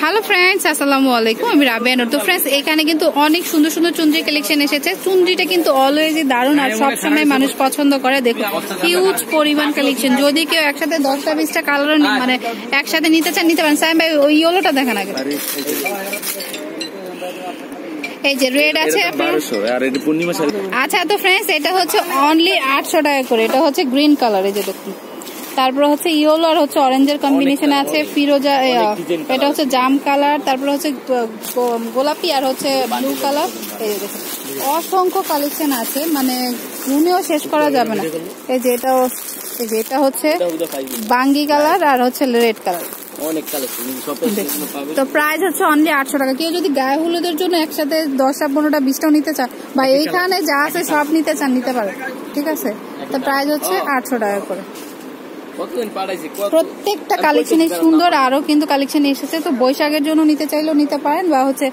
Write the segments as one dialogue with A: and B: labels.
A: Hello friends আসসালামু আলাইকুম আমি রাবিয়া তো ফ্রেন্ডস এখানে কিন্তু অনেক সুন্দর সুন্দর চুনরি কালেকশন এসেছে। চুনরিটা কিন্তু অলওয়েজই দারুণ আর সবসময় মানুষ পছন্দ করে। দেখুন হিউজ পরিমাণ কালেকশন যদি কেউ একসাথে দশটা বিশটা কালার মানে একসাথে নিতে চান নিতে পারেন। সাইম ভাই ওই ইয়েলোটা দেখেন আগে। এই যে রেড আছে। আচ্ছা তো ফ্রেন্ডস এটা হচ্ছে অনলি আটশো টাকা করে। এটা হচ্ছে গ্রিন কালার এই যে দেখুন। তারপর হচ্ছে ইয়েলো আর হচ্ছে অরেঞ্জের কম্বিনেশন আছে ফিরোজা এটা হচ্ছে জাম কালার তারপর হচ্ছে গোলাপি আর হচ্ছে ব্লু কালার এই অসংখ্য কালেকশন আছে মানে গুনেও শেষ করা যাবে না। এই যে এটাও এই যে এটা হচ্ছে বাঙ্গি কালার আর হচ্ছে রেড কালার তো প্রাইস হচ্ছে অনলি আটশো টাকা। কেউ যদি গায়ে হলুদের জন্য একসাথে দশটা পনেরোটা বিশটাও নিতে চান বা এইখানে যা আছে সব নিতে চান নিতে পারে। ঠিক আছে? তো প্রাইস হচ্ছে আটশো টাকা করে। প্রত্যেকটা কালেকশনই সুন্দর আরও কিন্তু কালেকশন এসেছে তো বৈশাখের জন্য নিতে চাইলেও নিতে পারেন বা হচ্ছে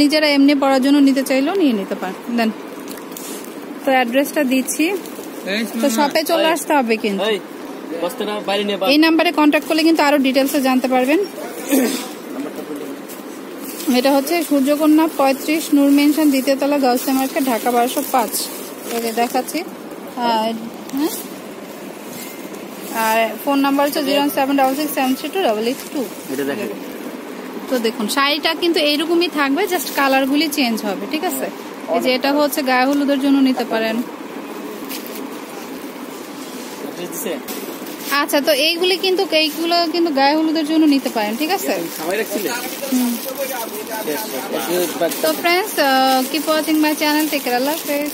A: নিজেরা এমনি পড়ার জন্য নিতে চাইলেও নিয়ে নিতে পারেন। দেন তো অ্যাড্রেসটা দিচ্ছি। তো শপে চলে আসতে হবে কিন্তু।
B: এই
A: নাম্বারে কন্ট্যাক্ট করলে কিন্তু আরও ডিটেলসে জানতে পারবেন। এটা হচ্ছে সূর্যকন্যা পঁয়ত্রিশ নূর মেনশন দ্বিতীয়তলা গাউসে মার্কেট ঢাকা বারোশো পাঁচ। দেখাচ্ছি। আর, হ্যাঁ? আর ফোন নাম্বার হচ্ছে zero seven double six seven three two double eight two. তো দেখুন শাড়িটা কিন্তু এইরকমই থাকবে জাস্ট কালারগুলি চেঞ্জ হবে ঠিক আছে? এই যে এটা হচ্ছে গায়ে হলুদের জন্য নিতে পারেন। আচ্ছা তো এইগুলি কিন্তু এইগুলো কিন্তু গায়ে হলুদের জন্য নিতে পারেন ঠিক আছে? তো friends keep watching my channel take আল্লাহ হাফেজ।